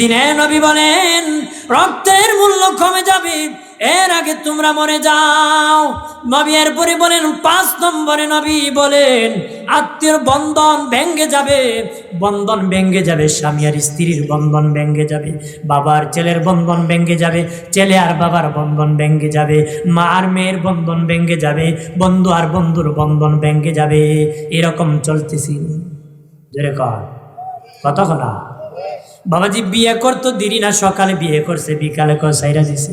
দিনে নবী বলেন, রক্তের মূল্য কমে যাবে, এর আগে তোমরা মরে যাও। নবী এরপরে বলেন, পাঁচ নম্বরে নবী বলেন আত্মীয় বন্ধন ভেঙ্গে যাবে, বন্ধন ভেঙ্গে যাবে, স্বামী আর স্ত্রীর বন্ধন ভেঙ্গে যাবে, বাবার ছেলের বন্ধন ভেঙ্গে যাবে, ছেলে আর বাবার বন্ধন ভেঙ্গে যাবে, মা আর মেয়ের বন্ধন ভেঙ্গে যাবে, বন্ধু আর বন্ধুর বন্ধন ভেঙ্গে যাবে। এরকম চলতেছি। কত কথা? বাবাজি বিয়ে করতো দেরি না, সকালে বিয়ে করছে, বিকালে সাইরা দিছে।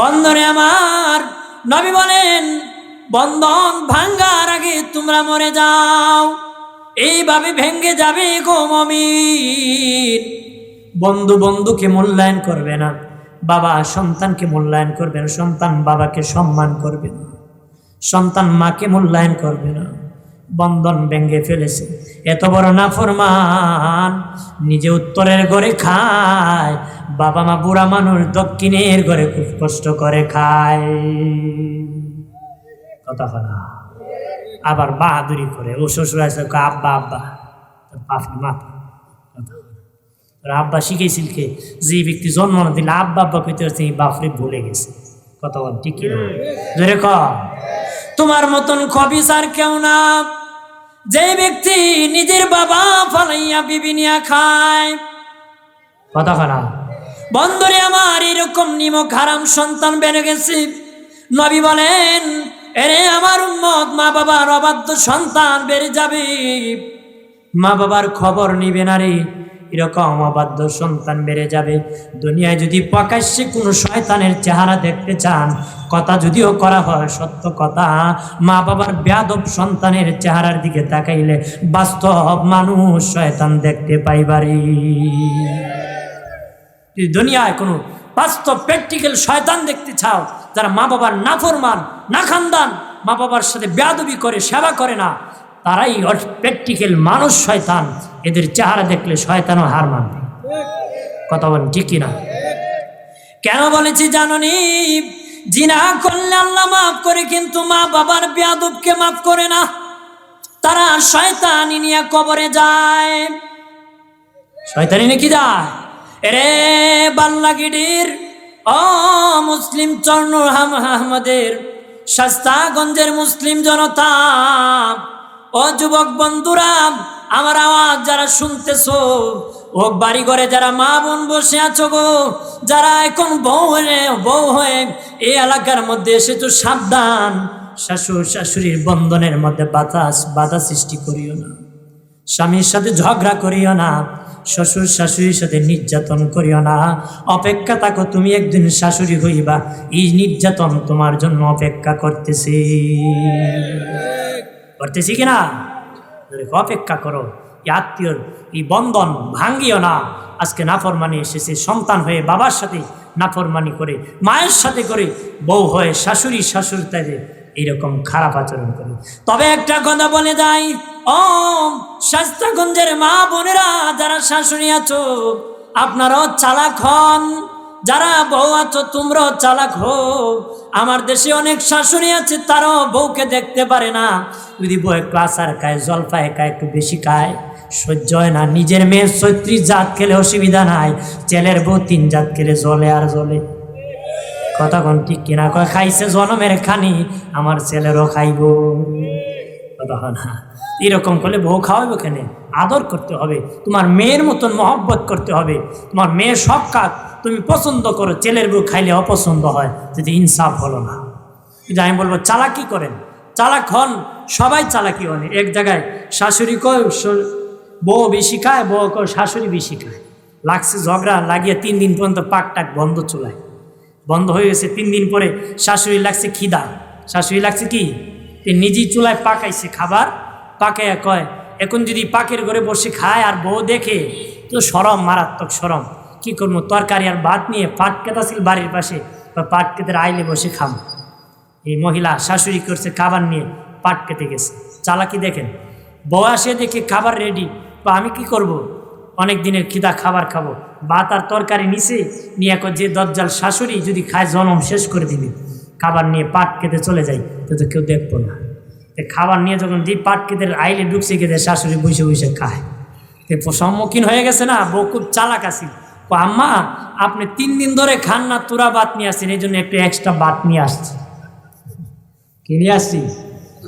বন্ধনে আমার নবী বলেন বন্ধন ভাঙ্গার আগে তোমরা মরে যাও। এইভাবে ভেঙ্গে যাবে গো মমিন। বন্ধু বন্ধুকে মূল্যায়ন করবে না, বাবা সন্তানকে মূল্যায়ন করবে না, সন্তান বাবাকে সম্মান করবে না, সন্তান মাকে মূল্যায়ন করবে না। বন্ধন ভেঙ্গে ফেলেছে। এত বড় নাফরমান, নিজে উত্তরের ঘরে খায় বাবা মা বুড়া মানুষ দক্ষিণের ঘরে খুব কষ্ট করে খায়। কথা না। আবার বাহাদুরি করে, ও শ্বশুর আছে আব্বা আব্বা বাপরে মাথা আব্বা শিখেছিল কে, যে ব্যক্তি জন্ম না দিলে আব্বা আব্বা কইতে পারছে, এই বাপরে ভুলে গেছে। কথা বল, ঠিক? জোরে ক তোমার মতন কবি আর কেউ না। যে ব্যক্তি নিজের বাবা ফালাইয়া বিবিনিয়া খায়। কথা খারাপ বন্ধুরে আমার এরকম নিমক হারাম সন্তান বেড়ে গেছে। নবী বলেন এরে আমার উম্মত মা বাবার অবাধ্য সন্তান বেড়ে যাবে। মা বাবার খবর নিবে না রে। এরকম অবাধ্য সন্তান বেড়ে যাবে। দুনিয়ায় যদি প্রকাশ্যে কোনো শয়তানের চেহারা দেখতে চান, কথা যদিও করা হয় সত্য কথা মা বাবার ব্যাদব সন্তানের চেহারার দিকে তাকাইলে বাস্তব মানুষ শয়তান দেখতে পাইবারি। দুনিয়ায় কোনো বাস্তব প্র্যাকটিক্যাল শয়তান দেখতে চাও, যারা মা বাবার না নাফরমান না খানদান মা বাবার সাথে বেয়াদবি করে, সেবা করে না তারাই প্র্যাকটিক্যাল মানুষ শয়তান। এদের চেহারা দেখলে শয়তানও হার মানবে। কথা বলেন ঠিক কিনা? কেন বলেছি জাননি? জিনা করলে আল্লাহ মাফ করে, কিন্তু মা বাবার বেয়াদবকে মাফ করে না। তারা শয়তানি নিয়ে কবরে যায়। শয়তানি নাকি যায়? রে বাল্লাগিডির ও মুসলিম চর্ণ আহমদের শাস্তাগঞ্জের মুসলিম জনতা যুবক বন্ধুরা, আমার আওয়াজ যারা শুনতেছো, ও বাড়ি ঘরে যারা মা বোন বসে আছো গো, যারা এখন বউ হয়ে বউ হয়ে এই এলাকার মধ্যে এসেছ, সাবধান। শাশুড় শাশুড়ির বন্ধনের মধ্যে বাতাস, বাধা সৃষ্টি করিও না। স্বামীর সাথে ঝগড়া করিও না, শ্বশুর শাশুড়ির সাথে নির্যাতন করিও না। অপেক্ষা থাকো, তুমি একদিন শাশুড়ি হইবা, এই নির্যাতন তোমার জন্য অপেক্ষা করতেছি। করতেছি কিনা? অপেক্ষা করো। এই আত্মীয়র এই বন্ধন ভাঙ্গিও না। আজকে নাফরমানি এসেছে, সন্তান হয়ে বাবার সাথে নাফরমানি করে, মায়ের সাথে করে, বউ হয়ে শাশুড়ি শাশুড়ি তাদের এইরকম খারাপ আচরণ করে। তবে একটা কথা বলে যাই ও শাস্তাগঞ্জের মা বোনেরা, যারা শাশুড়ি আছো, আপনারাও চালাক হন। যারা বউ আছো, তোমরাও চালাক হো আমার দেশে অনেক শাশুড়ি আছে, তারাও বউকে দেখতে পারে না। যদি বউ একটু আচার খায়, জলপাই খায়, একটু বেশি খায়, সহ্য হয় না। নিজের মেয়ের ছত্রিশ জাত খেলে অসুবিধা নাই। ছেলের বউ তিন জাত খেলে জলে আর জলে। কথা কোন ঠিক কিনা? কয়, খাইছে জনমের খানি, আমার ছেলেরও খাইব। এরকম করলে বউ খাওয়াবো কেন? আদর করতে হবে। তোমার মেয়ের মতন মহব্বত করতে হবে। তোমার মেয়ের সব কাজ তুমি পছন্দ করো, ছেলের বউ খাইলে অপছন্দ হয়, যদি ইনসাফ হলো না। কিন্তু আমি বলব, চালাকি করেন। চালাক হন, সবাই চালাকি হন। এক জায়গায় শাশুড়ি কয় বউ বেশি খায়, বউ কয়, শাশুড়ি বেশি খায়। লাগছে ঝগড়া, লাগিয়ে তিন দিন পর্যন্ত পাক টাক বন্ধ চুলায়। বন্ধ হয়ে গেছে, তিন দিন পরে শাশুড়ি লাগছে খিদা। শাশুড়ি লাগছে কি? নিজেই চুলায় পাকাইছে খাবার। পাকাইয়া কয়, এখন যদি পাকের ঘরে বসে খায় আর বউ দেখে, তো সরম, মারাত্মক সরম। কি করব, তরকারি আর ভাত নিয়ে পাট কেতাছিল বাড়ির পাশে, বা পাট কেতের আইলে বসে খাম। এই মহিলা শাশুড়ি করছে খাবার নিয়ে, পাট কেটে গেছে। চালাকি দেখেন, বউ আসে দেখে খাবার রেডি বা আমি কি করব। অনেক দিনের খিদা খাবার খাব। ভাত আর তরকারি নিচে নিয়ে কয়, যে দজ্জাল শাশুড়ি যদি খায়, জনম শেষ করে দিবে। খাবার নিয়ে পাট খেতে চলে যাই, তো তো কেউ দেখব না। তো খাবার নিয়ে যখন দিই পাট খেতে আইলে ঢুকছে খেতে শাশুড়ি বসে বসে খায়। তো সম্মুখীন হয়ে গেছে না, বউ খুব চালাক ও আম্মা, আপনি তিন দিন ধরে খান না, তোরা বাত নিয়ে আসছেন, এই জন্য একটু এক্সট্রা বাত নিয়ে আসছে। কি নিয়ে আসছি?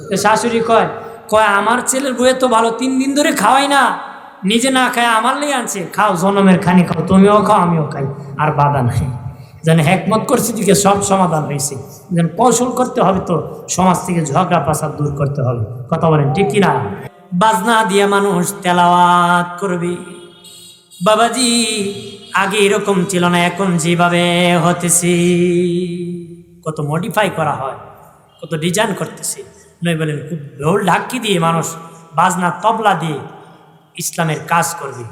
তো শাশুড়ি কয় কয়, আমার ছেলের বইয়ে তো ভালো, তিন দিন ধরে খাওয়াই না, নিজে না খায়, আমার লেগে আনছে। খাও, জনমের খানি খাও, তুমিও খাও, আমিও খাই, আর বাধা নাই। যেন হ্যাকমত করছে দিকে সব সমাধান হয়েছে। যেন কৌশল করতে হবে তো, সমাজ থেকে ঝগড়া পাসাদ দূর করতে হবে। কথা বলেন, ঠিক কিনা? বাজনা দিয়ে মানুষ তেলাওয়াত করবে। বাবাজি, আগে এরকম ছিল না, এখন যেভাবে হতেছে। কত মডিফাই করা হয়, কত ডিজাইন করতেছে। নয় বলেন, খুব ঢোল ঢাকি দিয়ে মানুষ বাজনা, তবলা দিয়ে ইসলামের কাজ করবে।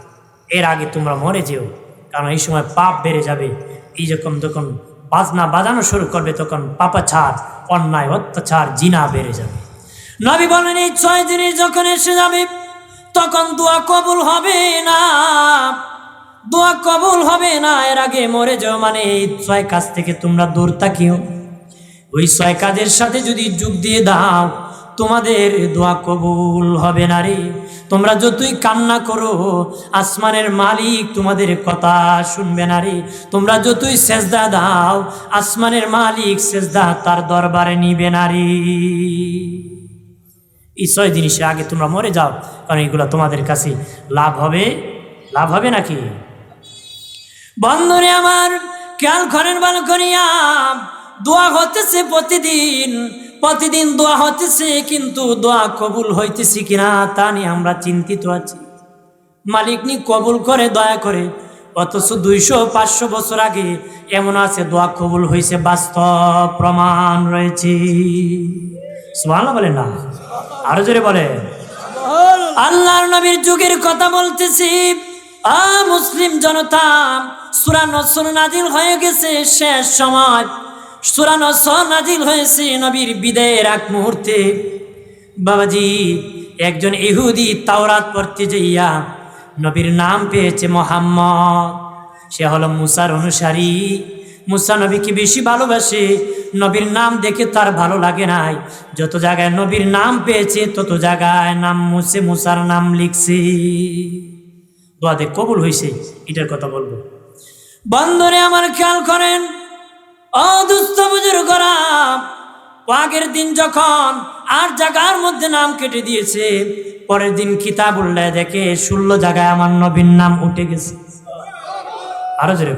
এর আগে তোমরা মরে যেও, কারণ এই সময় পাপ বেড়ে যাবে। এই যখন যখন বাজনা বাজানো শুরু করবে, তখন পাপাছাড় অন্যায়, অত্যাচার, জিনা বেড়ে যাবে। নবী বলেন, এই ছয় জিনিস যখন এসে যাবে, তখন দোয়া কবুল হবে না। দোয়া কবুল হবে না, এর আগে মরে যাও মানে এই ছয় কাজ থেকে তোমরা দূর তাকিও ওই ছয় কাজের সাথে যদি যোগ দিয়ে দাও, তোমাদের দোয়া কবুল হবে না রে। তোমরা যতই কান্না করো, আসমানের মালিক তোমাদের কথা শুনবে না রে। তোমরা যতই সেজদা দাও, আসমানের মালিক সেজদা তার দরবারে নিবে না রে। এই ছয় জিনিসের আগে তোমরা মরে যাও, কারণ এগুলো তোমাদের কাছে লাভ হবে। লাভ হবে নাকি? বন্ধুরে আমার, খেয়াল করেন ভালো করিয়া, দোয়া হতেছে প্রতিদিন। প্রতিদিন দোয়া হতেছে, কিন্তু দোয়া কবুল হইতেছে কিনা তা নিয়ে আমরা চিন্তিত আছি। মালিক নি কবুল করে, দয়া করে, অথচ দুইশো পাঁচশো বছর আগে এমন আছে, দোয়া কবুল হয়েছে বাস্তব প্রমাণ রয়েছে। সুবহানাল্লাহ বলেন না? আরও জোরে বলে আল্লাহর নবীর যুগের কথা বলতেছি। আ মুসলিম জনতা, সুরা নসর নাজিল হয়ে গেছে, শেষ সময়। সুরা নসর নাজিল হয়েছে নবীর বিদায়ের এক মুহূর্তে। বাবাজি, একজন ইহুদি তাওরাত পড়তে যাইয়া নবীর নাম পেয়েছে মোহাম্মদ। সে হলো মুসার অনুসারী। মুসা নবীকে বেশি ভালোবাসে। নবীর নাম দেখে তার ভালো লাগে নাই। যত জায়গায় নবীর নাম পেয়েছে, তত জায়গায় নাম মুছে মুসার নাম লিখছে। দোয়াতে কবুল হয়েছে এটার কথা বলব। বন্ধরে আমার খেয়াল করেন অদুস্থ বুজুর করা আগের দিন যখন আট জায়গার মধ্যে নাম কেটে দিয়েছে, পরের দিন কিতাব উল্লায় দেখে ষোলো জায়গায় আমার নবীর নাম উঠে গেছে। আরও জোরে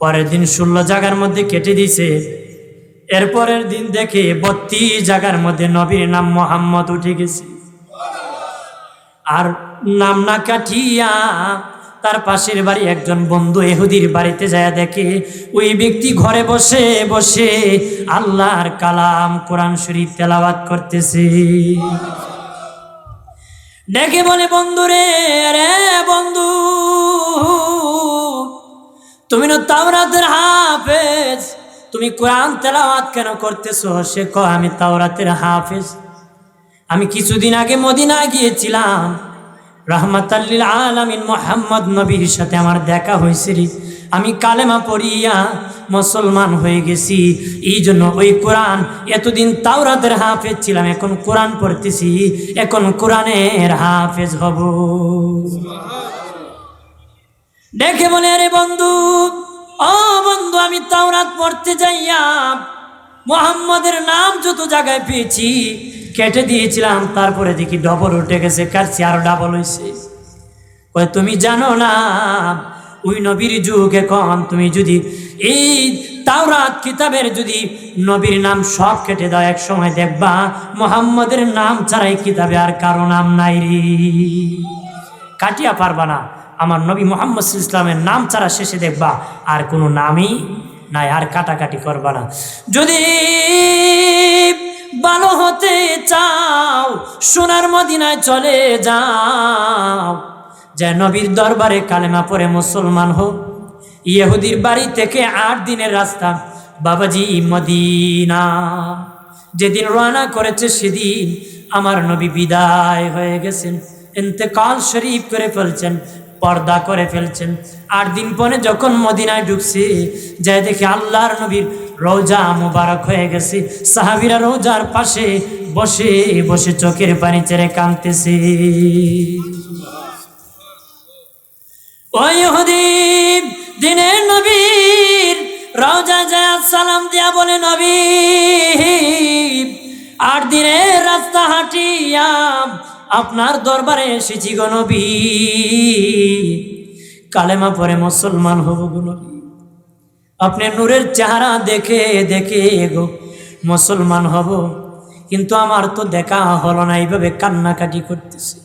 পরের দিন ষোলো জায়গার মধ্যে কেটে দিছে এরপরের দিন দেখে বত্রিশ জায়গার মধ্যে নবীর নাম মোহাম্মদ উঠে গেছে। আর নাম না কাটিয়া তার পাশের বাড়ি, একজন বন্ধু এহুদির বাড়িতে যায় দেখে, ওই ব্যক্তি ঘরে বসে বসে আল্লাহর কালাম কোরআন শরীফ তেলাওয়াত করতেছে। ডেকে বলে, বন্ধু রে রে বন্ধু, তুমি না তাওরাতের হাফেজ? তুমি কোরআন তেলাওয়াত কেন করতেছো? সে ক আমি তাওরাতের হাফেজ। আমি কিছুদিন আগে মদিনা গিয়েছিলাম। রহমতাল্লিল আলামিন, মোহাম্মদ নবীর সাথে আমার দেখা হয়েছে আমি কালেমা পড়িয়া মুসলমান হয়ে গেছি। এই জন্য ওই কোরআন, এতদিন তাওরাতের হাফেজ ছিলাম, এখন কোরআন পড়তেছি। এখন কোরআনের হাফেজ হব। দেখে বলে, আরে বন্ধু, ও বন্ধু, আমি তাওরাত পড়তে যাইয়া মোহাম্মদের নাম যত জায়গায় পেয়েছি কেটে দিয়েছিলাম, তারপরে দেখি ডবল উঠে গেছে, কাটছি, আরও ডাবল হয়েছে। কয়, তুমি জানো না, ওই নবীর যুগ এখন, তুমি যদি এই তাওরাত কিতাবের যদি নবীর নাম সব কেটে দাও, এক সময় দেখবা মোহাম্মদের নাম ছাড়াই কিতাবে আর কারও নাম নাই রে। কাটিয়া পারবা না, আমার নবী মোহাম্মদ ইসলামের নাম ছাড়া শেষে দেখবা আর কোনো নামই নাই, আর কাটাকাটি করবা না। যদি ভালো হতে চাও, সোনার মদিনায় চলে যাও। যে নবীর দরবারে কালেমা পরে মুসলমান হোক, ইহুদির বাড়ি থেকে আট দিনের রাস্তা, বাবাজি মদিনা। যেদিন রওনা করেছে সেদিন আমার নবী বিদায় হয়ে গেছেন, ইন্তেকাল শরীফ করে ফেলছেন, পর্দা করে ফেলছেন। আট দিন পরে যখন মদিনায় ঢুকছে যাই দেখে আল্লাহর নবীর রোজা মুবারক হয়ে গেছি। সাহাবিরা রোজার পাশে বসে বসে চোখের পানি ছেড়ে কাঁদতেছি। ওই হুদিন দিনের নবীর রওজা যায়, সালাম দিয়া বলে, নবী, আট দিনের রাস্তা হাঁটিয়া আপনার দরবারে এসেছি গো নবী। কালেমা পরে মুসলমান হব গো নবী। আপনি নূরের চেহারা দেখে দেখে গো, মুসলমান হব। কিন্তু আমার তো দেখা হলো না, এইভাবে কান্নাকাটি করতেছে।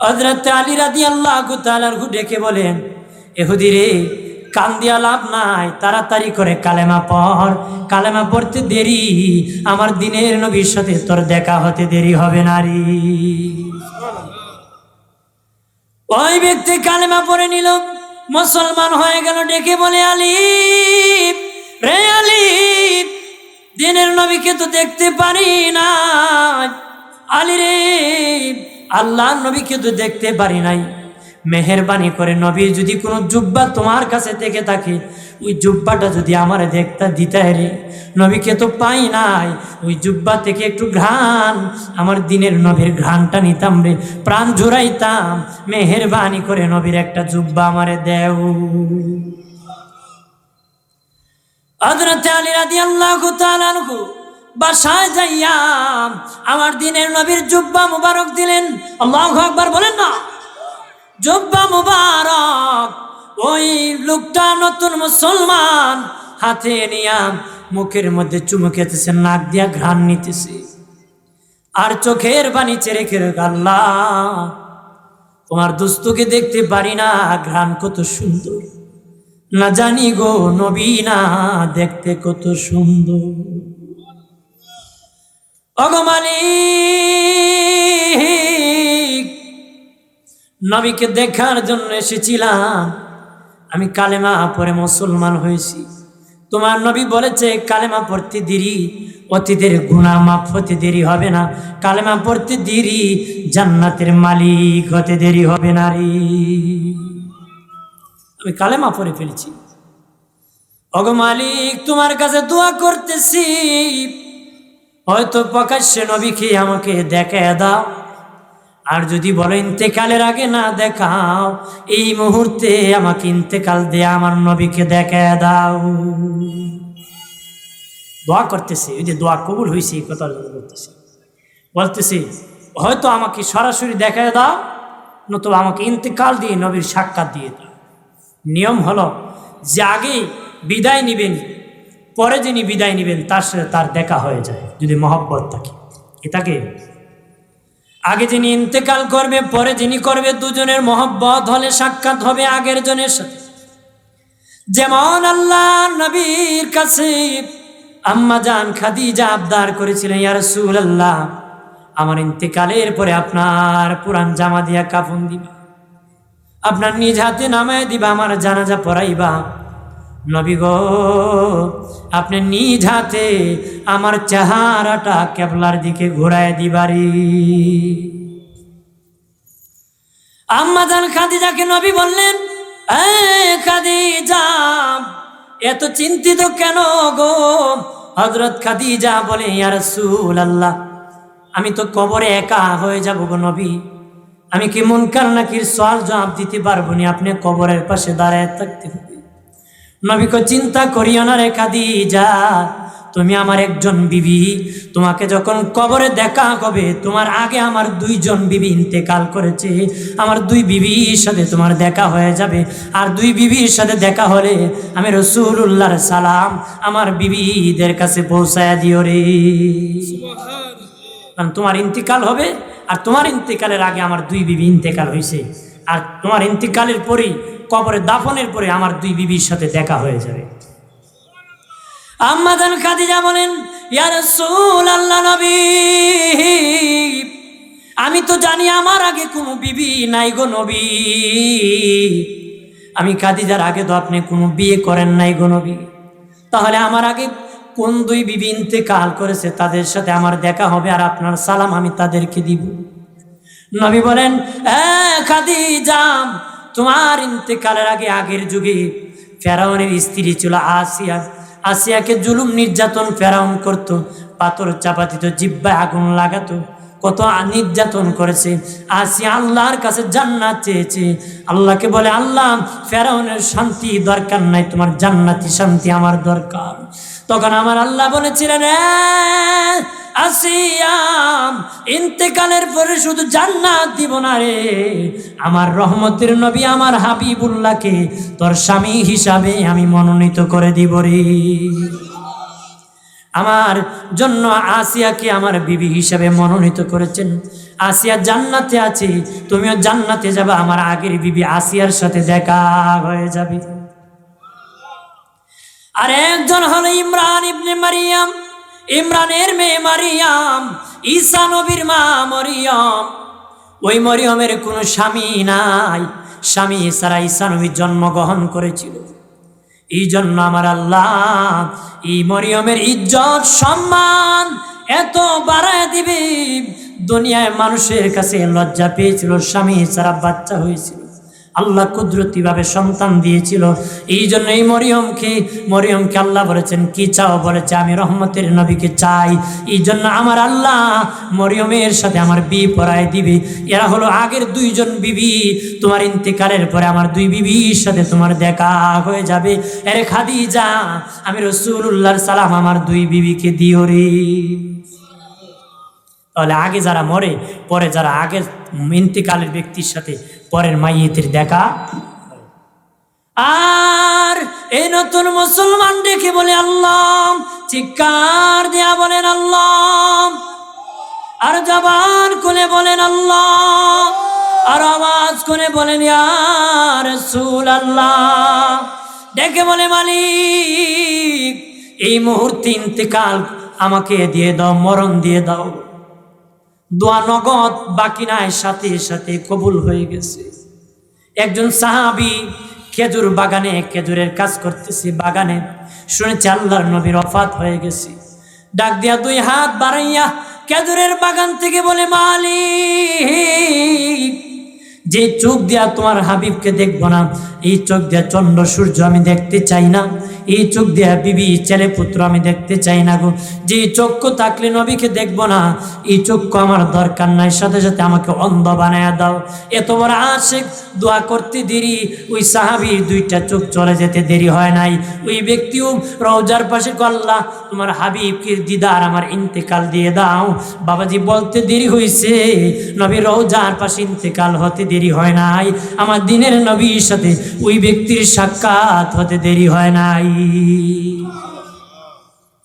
হজরত আলী রাদি আল্লাহ তালারহু ডেকে বলেন, এহুদি কান দিয়া লাভ নাই, তাড়াতাড়ি করে কালেমা পড়। কালেমা পড়তে দেরি, আমার দিনের নবীর সাথে তোর দেখা হতে দেরি হবে নারী ওই ব্যক্তি কালেমা পড়ে নিল। মুসলমান হয়ে গেল, ডেকে বলে আলী রে আলী দিনের নবীকে তো দেখতে পারি না। আলী রে আল্লাহ নবীকে তো দেখতে পারি নাই। মেহরবানি করে নবী যদি কোনো জুব্বা তোমার কাছে থেকে থাকে ওই জুব্বাটা যদি আমার দেখতে দিতে রে, নবীকে তো পাই নাই। ওই জুব্বা থেকে একটু ঘ্রাণ, আমার দিনের নবীর ঘ্রাণটা নিতাম রে, প্রাণ জোড়াইতাম। মেহরবানি করে নবীর একটা জুব্বা আমারে দেও। হযরত আলী তাআলা আনহু বাসায় যাইয়া আমার দিনের নবীর জুব্বা মুবারক দিলেন। আল্লাহু আকবার বলেন না? জুব্বা মুবারক। ওই লোকটা নতুন মুসলমান। হাতে নিয়া মুখের মধ্যে চুমু খেতেছে, নাক দিয়া ঘ্রাণ নিতেছে। আর চোখের বাণী চেড়ে খেয়ে আল্লাহ তোমার দোস্তকে দেখতে পারি না, ঘ্রাণ কত সুন্দর। না জানি গো নবী, না দেখতে কত সুন্দর। অগমালিক নবীকে দেখার জন্য এসেছিলাম। আমি কালেমা পরে মুসলমান হয়েছি। তোমার নবী বলেছে, কালেমা পড়তে দেরি, অতীতের গুণা মাফ হতে দেরি হবে না। কালেমা পড়তে দেরি, জান্নাতের মালিক হতে দেরি হবে না রে। আমি কালেমা পড়ে ফেলেছি। অগ মালিক, তোমার কাছে দোয়া করতেছি। হয়তো প্রকাশ্যে নবীকে আমাকে দেখে দাও। আর যদি বলো, ইন্তেকালের আগে না দেখাও, এই মুহূর্তে আমাকে ইন্তেকাল দিয়ে আমার নবীকে দেখে দাও। দোয়া করতেছে ওই যে দোয়া কবুল হয়েছে এই কথা বলতেছে। বলতেছে, হয়তো আমাকে সরাসরি দেখা দাও, নতুবা আমাকে ইন্তেকাল দিয়ে নবীর সাক্ষাৎ দিয়ে দাও। নিয়ম হলো, যে আগে বিদায় নিবেন, পরে যিনি বিদায় নিবেন, তার সাথে তার দেখা হয়ে যায়, যদি মহব্বত থাকে। এটাকে আগে যিনি ইন্তেকাল করবে, পরে যিনি করবে, দুজনের মহব্বত হলে সাক্ষাৎ হবে আগের জনের সাথে। যেমন আল্লাহ নবীর কাছে আম্মা জান খাদিজা আবদার করেছিলেন, ইয়া আল্লাহ আমার ইন্তেকালের পরে আপনার পুরান জামা দিয়া কাফন দিবা। আপনার নিজ হাতে নামায় দিবা, আমার জানাজা পড়াইবা। নবী গো, আপনি নিজ হাতে আমার চেহারাটা কেবলার দিকে ঘোরায় দিবারি। আম্মাজান খাদিজাকে নবী বললেন খাদিজা, এত চিন্তিত কেন গো? হজরত খাদিজা বলে, ইয়া রাসূলুল্লাহ, আমি তো কবরে একা হয়ে যাব গো নবী। আমি কি মুনকার নাকির সওয়াল জবাব দিতে পারব নি? আপনি কবরের পাশে দাঁড়ায় থাকতে নবীকে চিন্তা করিও না রে খাদিজা। তুমি আমার একজন বিবি তোমাকে যখন কবরে দেখা হবে তোমার আগে আমার দুইজন বিবি ইন্তেকাল করেছে। আমার দুই বিবির সাথে তোমার দেখা হয়ে যাবে। আর দুই বিবির সাথে দেখা হলে আমি রসুল্লাহর সালাম আমার বিবিদের কাছে পৌঁছায় দিও রে। কারণ তোমার ইন্তিকাল হবে আর তোমার ইন্তিকালের আগে আমার দুই বিবি ইন্তেকাল হয়েছে আর তোমার ইন্তিকালের পরেই কবরে দাফনের পরে আমার দুই বিবির সাথে দেখা হয়ে যাবে। আম্মাদান খাদিজা বলেন আমি তো জানি আমার আগে কোনো বিবি নাই গো নবী। আমি খাদিজার আগে তো আপনি কোনো বিয়ে করেন নাই গো নবী। তাহলে আমার আগে কোন দুই বিবি ইন্তেকাল করেছে তাদের সাথে আমার দেখা হবে আর আপনার সালাম আমি তাদেরকে দিব। নবী বলেন খাদিজা তোমার ইন্তেকালের আগে আগের যুগে ফেরাউনের স্ত্রী ছিল আসিয়া। আসিয়াকে জুলুম নির্যাতন ফেরাউন করত পাথর চাপা দিত জিব্বায় আগুন লাগাতো কত নির্যাতন করেছে। আসি আল্লাহর কাছে জান্নাত চেয়েছে। আল্লাহকে বলে আল্লাহ ফেরাউনের শান্তি দরকার নাই তোমার জান্নাতি শান্তি আমার দরকার। তখন আমার আল্লাহ বলেছিলেন "হ্যাঁ, আসিয়াম, ইন্তেকালের পরে শুধু জান্নাত দিব না রে। আমার রহমতের নবী আমার হাবিবুল্লাহকে তোর স্বামী হিসাবে আমি মনোনীত করে দিব রে। আমার জন্য আসিয়াকে আমার বিবি হিসাবে মনোনীত করেছেন। আসিয়া জান্নাতে আছে, তুমিও জান্নাতে যাবে, আমার আগের বিবি আসিয়ার সাথে দেখা হয়ে যাবে। আর একজন হলো ইমরান ইবনে মারিয়াম। ইমরানের মেয়ে মারিয়াম, ঈসা নবীর মা মরিয়ম। ওই মরিয়মের কোনো স্বামী নাই। স্বামী ছাড়া ঈসা নবী জন্মগ্রহণ করেছিল। এই জন্য আমার আল্লাহ এই মরিয়মের ইজ্জত, সম্মান এত বাড়ায় দিবে। দুনিয়ায় মানুষের কাছে লজ্জা পেয়েছিল, স্বামী ছাড়া বাচ্চা হয়েছিল। আল্লাহ কুদরতিভাবে সন্তান দিয়েছিল। এই জন্য এই মরিয়মকে মরিয়মকে আল্লাহ বলেছেন, কি চাও? বলেছে, আমি রহমতের নবীকে চাই। এই জন্য আমার আল্লাহ মরিয়মের সাথে আমার বি পড়ায় দিবে। এরা হলো আগের দুইজন বিবি। তোমার ইন্তেকালের পরে আমার দুই বিবির সাথে তোমার দেখা হয়ে যাবে। এরে খাদিজা, আমি রসুল্লাহর সালাম আমার দুই বিবিকে দিও রে। তাহলে আগে যারা মরে, পরে যারা আগের ইন্তিকালের ব্যক্তির সাথে, পরের মাইয়েতের দেখা আর এই নতুন মুসলমান দেখে বলে আল্লাহ, চিৎকার দেয়া বলেন আল্লাহ। আর জবান খুলে বলেন আল্লাহ। আর আওয়াজ করে বলেন ইয়ার রসুল আল্লাহ ডেকে বলে, মালিক, এই মুহূর্তে ইন্তেকাল আমাকে দিয়ে দাও, মরণ দিয়ে দাও। দোয়া নগদ, বাকি নাই, সাথে সাথে কবুল হয়ে গেছে। একজন সাহাবি খেজুর বাগানে খেজুরের কাজ করতেছে বাগানে। শুনেছে আল্লাহর নবীর অফাত হয়ে গেছে। ডাক দিয়া দুই হাত বাড়াইয়া খেজুরের বাগান থেকে বলে, মালিক যে চোখ দিয়া তোমার হাবিবকে দেখব না, এই চোখ দিয়া চন্দ্র, সূর্য আমি দেখতে চাই না, এই চোখ দিয়া বিবি, ছেলে পুত্র আমি দেখতে চাই না গো। যে চক্ষু থাকলে নবীকে দেখব না, এই চক্ষু আমার দরকার নাই, সাথে সাথে আমাকে অন্ধ বানায় দাও। এত বড় আশেক, দোয়া করতে দেরি, ওই সাহাবির দুইটা চোখ চলে যেতে দেরি হয় নাই। ওই ব্যক্তিও রওজার পাশে কল্লা তোমার হাবিবকে দিদার আমার ইন্তেকাল দিয়ে দাও। বাবাজি বলতে দেরি হয়েছে নবী রওজার পাশে ইন্তেকাল হতে দেরি হয় নাই। আমার দিনের নবীর সাথে ওই ব্যক্তির সাক্ষাৎ হতে দেরি হয় নাই।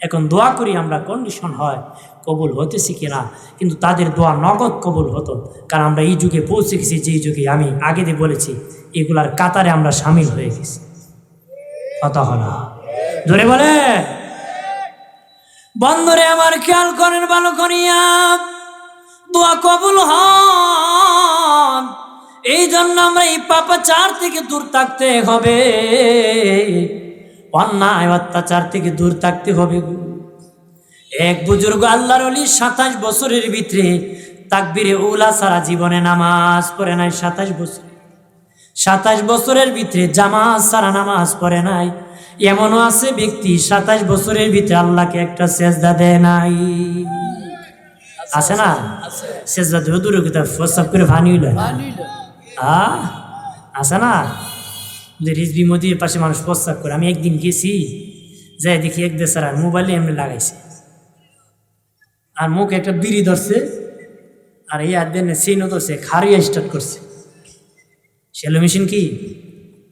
এখন দোয়া করি আমরা কন্ডিশন হয়, কবুল হতেছি কিনা, কিন্তু তাদের দোয়া নগদ কবুল হতো, কারণ আমরা এই যুগে পৌঁছে গেছি, যেই যুগে আমি আগে দিয়ে বলেছি, এগুলার কাতারে আমরা সামিল হয়ে গেছি। কথা হলো ধরে বলে। বন্ধরে আমার খেয়াল করেন ভালো করিয়া, দোয়া কবুল এই জন্য আমরা এই পাপাচার থেকে দূর থাকতে হবে। অন্যায় অত্যাচার থেকে দূর থাকতে হবে এক বুজুর্গ আল্লাহর অলি সাতাশ বছরের ভিতরে তাকবিরে উলা সারা জীবনে নামাজ পড়ে নাই সাতাশ বছর। সাতাশ বছরের ভিতরে জামাজ সারা নামাজ পড়ে নাই। এমনও আছে ব্যক্তি সাতাশ বছরের ভিতরে আল্লাহকে একটা সেজদা দেয় নাই। আছে না? সেজদা দেবে দূরে কোথাও প্রস্তাব করে ভানি আ আছে না? যে রিজবি মোদির পাশে মানুষ প্রস্তাব করে, আমি একদিন গেছি, যাই দেখি এক দেশার মোবাইলে এমনি লাগাইছে। আর মুখ একটা বিড়ি ধরছে, আর এই আর দেন সিনও ধরছে খারিয়া স্টার্ট করছে। সেলো মেশিন কি?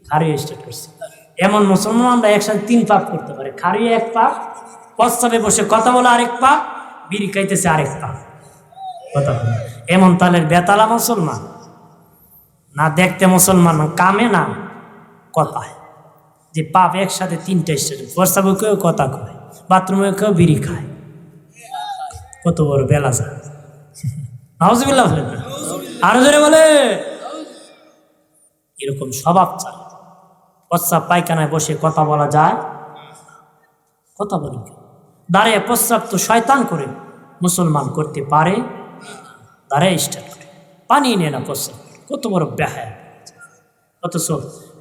খারিয়া স্টার্ট করছে। এমন মুসলমান আমরা একসাথে তিন পাপ করতে পারে। খারিয়া এক পাপ, প্রস্তাবে বসে কথা বলে আরেক পাপ, বিড়ি খাইতেছে আরেক পাপ। কথা এমন তালের বেতালা মুসলমান। না দেখতে মুসলমান, কামে না, কথায়। যে পাপ একসাথে তিনটা স্টেজ প্রস্তাবে কেউ কথা কয়, বাথরুমে কেউ বিড়ি খায়। কত বড় বেলা যা নাউজুবিল্লাহ বলেন না। আরও জোরে বলে। এরকম স্বভাব চায়। প্রস্রাব পায়খানায় বসে কথা বলা যায়। কথা বলে? দাঁড়িয়ে প্রস্রাব তো শয়তান করে, মুসলমান করতে পারে। দাঁড়িয়ে স্টার্ট করে পানি নেয় না প্রস্রাব। কত বড় ব্যাহায় অথচ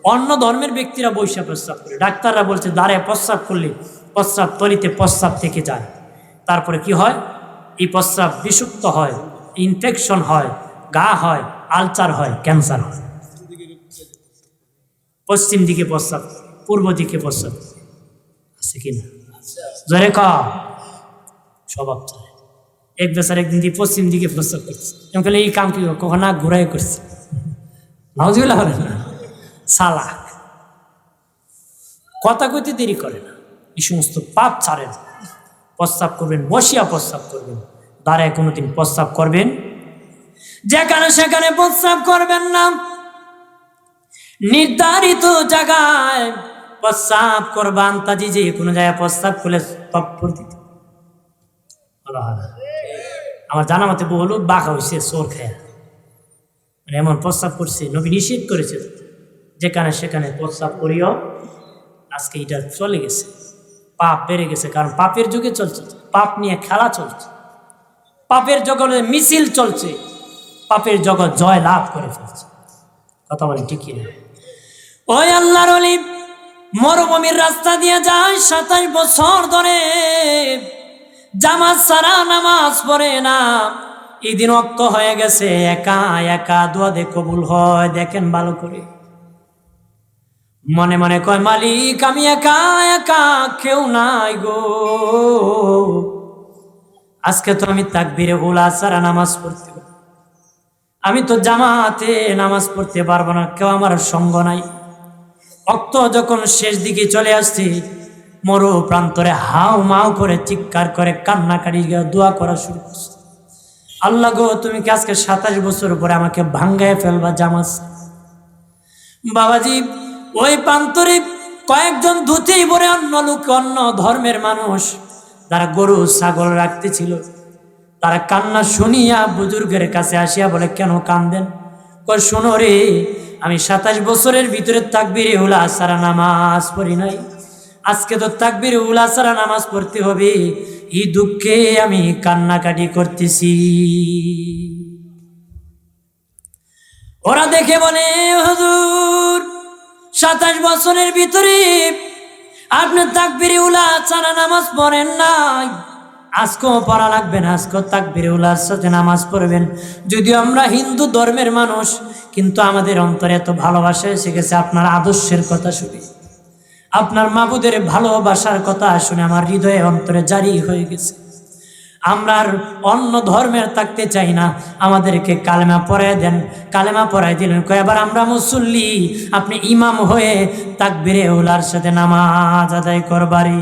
অন্য ধর্মের ব্যক্তিরা বৈশা প্রস্রাব করে। ডাক্তাররা বলছে দাঁড়ায় প্রস্রাব করলে। প্রস্রাব তলিতে প্রস্রাব থেকে যায়। তারপরে কি হয়? এই প্রস্রাব বিষুক্ত হয় ইনফেকশন হয়, গা হয় আলচার হয়, ক্যান্সার হয়। পশ্চিম দিকে প্রস্রাব, পূর্ব দিকে প্রস্রাব। আছে কি না? জরে এক বেচার একদিন দিয়ে পশ্চিম দিকে প্রস্রাব করছে। এমন এই কাম কি কখন ঘুরাই করছে? নাউজুবিল্লাহ বলে না। সালা। কথা কইতে দেরি করে না। এই সমস্ত পাপ ছাড়েন। প্রস্তাব করবেন বসিয়া প্রস্তাব করবেন। দাঁড়ায় কোনোদিন প্রস্তাব করবেন। যেখানে সেখানে প্রস্তাব করবেন না। নির্ধারিত জায়গায় প্রস্তাব করবা আন্তাজি যে কোনো জায়গায় প্রস্তাব করলে তৎপর দিতে। আমার জানা মতে বহু লোক বাঁকা হয়েছে সোর খায়া। মানে এমন প্রস্তাব করছে, নবী নিষেধ করেছে যেখানে সেখানে প্রস্তাব করিও আজকে এটা চলে গেছে। পাপ বেড়ে গেছে, কারণ পাপের যুগে চলছে, পাপ নিয়ে খেলা চলছে। পাপের জগতে মিছিল চলছে, পাপের জগৎ জয় লাভ করে ফেলছে। কথা বলি ঠিকই না ওই আল্লাহর মরুভূমির রাস্তা দিয়ে যায় সাতাশ বছর ধরে। জামাজ সারা নামাজ পড়ে না। এই দিন অক্ত হয়ে গেছে, একা একা দোয়া দে কবুল হয়। দেখেন ভালো করে। মনে মনে কয়, মালিক, আমি একা একা কেউ নাই গো। আজকে তো আমি তাকবিরে উলা সারা নামাজ পড়তে আমি তো জামাতে নামাজ পড়তে পারব না, কেউ আমার সঙ্গ নাই। অক্ত যখন শেষ দিকে চলে আসছি, মরু প্রান্তরে হাও মাও করে চিৎকার করে কান্নাকাটি দোয়া করা শুরু করছে। আল্লাহ গো, তুমি কি আজকে সাতাশ বছর পরে আমাকে ভাঙ্গায় ফেলবা জামাজ বাবাজি, ওই প্রান্তরে কয়েকজন ধুতি পরে অন্য লোক, অন্য ধর্মের মানুষ, তারা গরু, ছাগল রাখতেছিল। তারা কান্না শুনিয়া বুজুর্গের কাছে আসিয়া বলে, কেন কান্দেন? কয়, শোনো রে, আমি সাতাশ বছরের ভিতরে তাকবিরে উলা সারা নামাজ পড়ি নাই। আজকে তো তাকবিরে উলা সারা নামাজ পড়তে হবে। এই দুঃখে আমি কান্নাকাটি করতেছি। ওরা দেখে বলে, হুজুর, সাতাশ বছরের ভিতরে আপনি তাকবিরে উলা সারা নামাজ পড়েন নাই। আজকেও পড়া লাগবে না, আজকেও তাকবিরে উলার সাথে নামাজ পড়বেন। যদিও আমরা হিন্দু ধর্মের মানুষ, কিন্তু আমাদের অন্তরে এত ভালোবাসা এসে গেছে, আপনার আদর্শের কথা শুনে। আপনার মাবুদের ভালোবাসার কথা শুনে আমার হৃদয়ে অন্তরে জারি হয়ে গেছে। আমরা আর অন্য ধর্মের থাকতে চাই না। আমাদেরকে কালেমা পড়ায় দেন, কালেমা পড়াই দিলেন। কয়েবার আমরা মুসল্লি, আপনি ইমাম হয়ে তাকবিরে উলার সাথে নামাজ আদায় করবারি।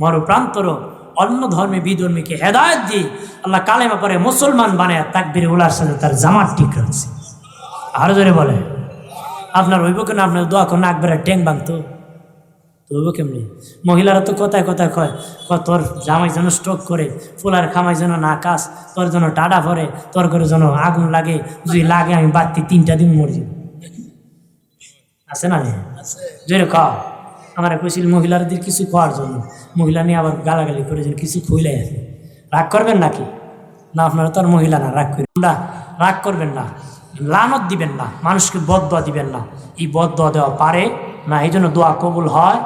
মরপ্রান্তর অন্য ধর্মে বিধর্মীকে হেদায়ত দিয়ে আল্লাহ কালেমা পরে মুসলমান বানায় তাকবিরে উলার সাথে তার জামাত ঠিক রাখছে আরও জোরে বলে আপনার হইব কেন? আপনার দোয়া কোন আকবের ট্যাং ভাঙতো তো হইব কেমনি? মহিলারা তো কথায় কথায় কয় ক তোর জামাই যেন স্ট্রোক করে ফুলার খামাই যেন না কাস তোর যেন টাডা ভরে তোর করে যেন আগুন লাগে যদি লাগে আমি বাড়তি তিনটা দিন মরি। আছে না? জোরে ক আমার কইছিল মহিলাদের কিছু খাওয়ার জন্য। মহিলা নিয়ে আবার গালাগালি করে যেন কিছু খুইলাই আছে রাগ করবেন নাকি? না আপনারা তো আর মহিলা না রাগ করেন না রাগ করবেন না। লানত দিবেন না, মানুষকে বদ দোয়া দিবেন না। এই বদ দোয়া দেওয়া পারে না, এই জন্য দোয়া কবুল হয়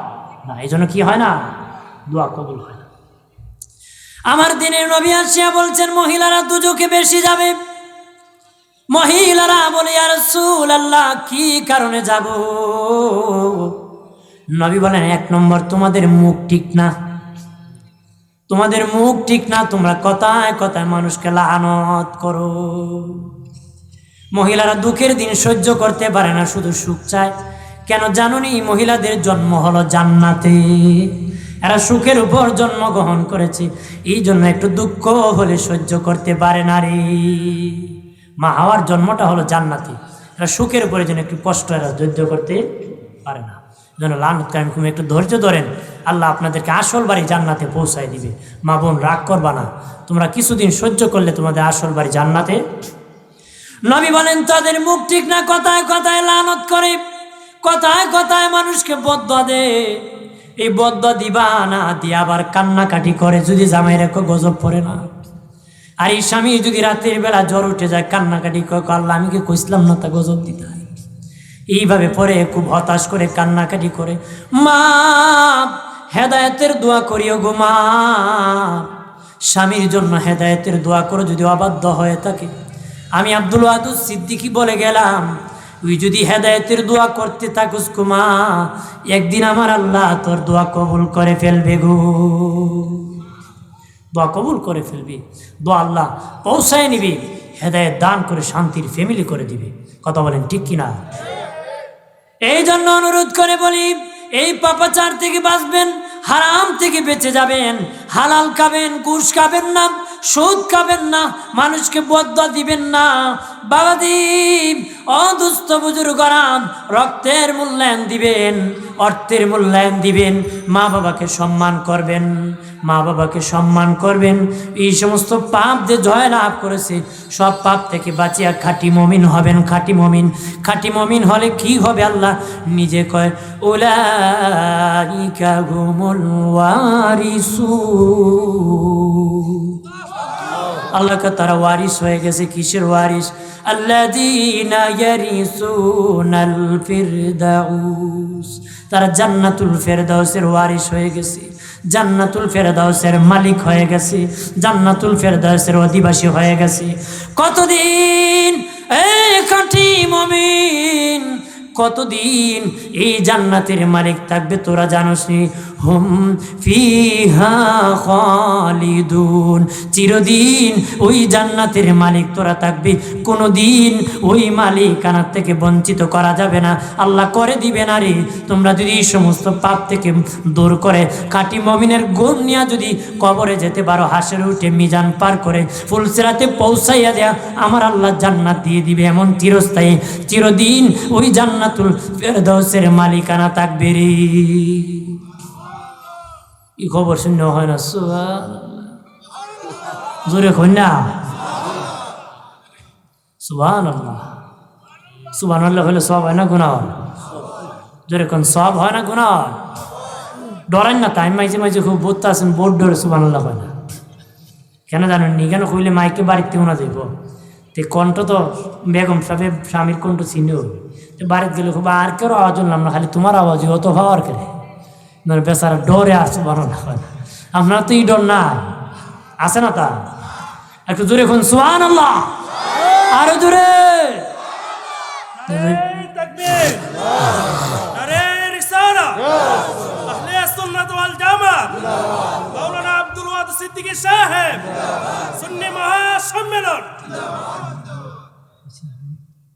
না, এই জন্য কি হয় না? দোয়া কবুল হয় না। আমার দিনের নবী আসিয়া বলছেন, মহিলারা দুজকে বেশি যাবে। মহিলারা বলে আর সুল আল্লাহ কি কারণে যাব? নবী বলেন, এক নম্বর, তোমাদের মুখ ঠিক না। তোমাদের মুখ ঠিক না, তোমরা কথায় কথায় মানুষকে লানত করো। মহিলারা দুঃখের দিন সহ্য করতে পারে না, শুধু সুখ চায়। কেন জানুনি মহিলাদের জন্ম হলো জান্নাতে। এরা সুখের উপর জন্মগ্রহণ করেছে। এই জন্য একটু দুঃখ হলে সহ্য করতে পারে না রে। মা হাওয়ার জন্মটা হলো জান্নাতি। এরা সুখের উপরে যেন একটু কষ্ট এরা সহ্য করতে পারে না। যেন লানত কায়েম তুমি একটু ধৈর্য ধরেন। আল্লাহ আপনাদেরকে আসল বাড়ি জান্নাতে পৌঁছায় দিবে। মা বোন, রাগ করবা না। তোমরা কিছুদিন সহ্য করলে তোমাদের আসল বাড়ি জান্নাতে নবী বলেন, তাদের মুখ ঠিক না, কথায় কথায় লানত করে, কথায় কথায় মানুষকে বদ্ধ দে। এই বদ্ধ দিবা না, দিয়ে আবার কান্নাকাটি করে, যদি জামাই রেখো গজব পড়ে না। আর এই স্বামী যদি রাতের বেলা জ্বর উঠে যায়, কান্নাকাটি আল্লাহ, আমি কি কইসলাম না তা গজব দিতে এইভাবে পরে খুব হতাশ করে, কান্নাকাটি করে, মা, হেদায়তের দোয়া করিও গো মা। স্বামীর জন্য হেদায়েতের দোয়া করো, যদি অবাধ্য হয়ে থাকে। আমি আব্দুল ওয়াদুদ সিদ্দিকি বলে গেলাম, তুই যদি হেদায়েতের দোয়া করতে থাকুস কুমা, একদিন আমার আল্লাহ তোর দোয়া কবুল করে ফেলবে গো। দোয়া কবুল করে ফেলবি, দোয়া আল্লাহ পৌঁছায় নিবি, হেদায়েত দান করে শান্তির ফ্যামিলি করে দিবে। কথা বলেন ঠিক কিনা? এই জন্য অনুরোধ করে বলি, এই পাপাচার থেকে বাঁচবেন, হারাম থেকে বেঁচে যাবেন, হালাল খাবেন কুশ খাবেন না সুদ খাবেন না, মানুষকে বদ্ধ দিবেন না। বাবাদীপ অদুস্থ বুজুর্গরাম রক্তের মূল্যায়ন দিবেন, অর্থের মূল্যায়ন দিবেন, মা বাবাকে সম্মান করবেন, মা বাবাকে সম্মান করবেন। এই সমস্ত পাপ যে জয় লাভ করেছে, সব পাপ থেকে বাঁচিয়া খাঁটি মমিন হবেন, খাঁটি মমিন। খাঁটি মমিন হলে কি হবে আল্লাহ? নিজে কয় ওয়ারিসুন। আল্লাহকে তারা ওয়ারিস হয়ে গেছে। কিসের ওয়ারিস তারা জান্নাতুল ফেরদাউসের ওয়ারিস হয়ে গেছে। জান্নাতুল ফেরদাউসের মালিক হয়ে গেছে। জান্নাতুল ফেরদাউসের অধিবাসী হয়ে গেছে। কতদিন এই খাঁটি মমিন কতদিন এই জান্নাতের মালিক থাকবে তোরা জানোস নি হুম, ফিহা খালিদুন। চিরদিন ওই জান্নাতের মালিক তোরা থাকবি। কোনো দিন ওই মালিকানার থেকে বঞ্চিত করা যাবে না। আল্লাহ করে দিবে না রে। তোমরা যদি এই সমস্ত পাপ থেকে দূর করে কাটি মমিনের গুণ নিয়ে যদি কবরে যেতে পারো, হাসের উঠে মিজান পার করে ফুলসেরাতে পৌঁছাইয়া দেয়া আমার আল্লাহ জান্নাত দিয়ে দিবে এমন চিরস্থায়ী। চিরদিন ওই জান্নাতুল ফেরদৌসের মালিকানা থাকবে রে ই খবর শূন্য হয় না জোরে কন্যা সুবহান আল্লাহ আল্লাহ হলে সব হয় না গুণা জোরে কোন সব হয় না গুণা ডরেন না, তাই মাঝে মাঝে খুব বোধ আছেন বোর্ড ডরে সুবহান আল্লাহ হয় না। কেন জানেন নি? কেন কইলে মাইকে বাড়িতে শোনা যাইব? তে কণ্ঠ তো বেগম সাহেব স্বামীর কণ্ঠ চিনেও বাড়ির গেলে খুব আর কেউ আওয়াজ উঠলাম না খালি তোমার আওয়াজ অত হওয়ার কে মানে বেচারা ডরে আসছে বর্ণনা করে আপনার তো ই ডর না আছে না তা? একটু জোরে এখন সুহান আল্লাহ আরও জোরে মৌলানা আব্দুল সিদ্দিকী সাহেব! সুন্নি মহাসম্মেলন!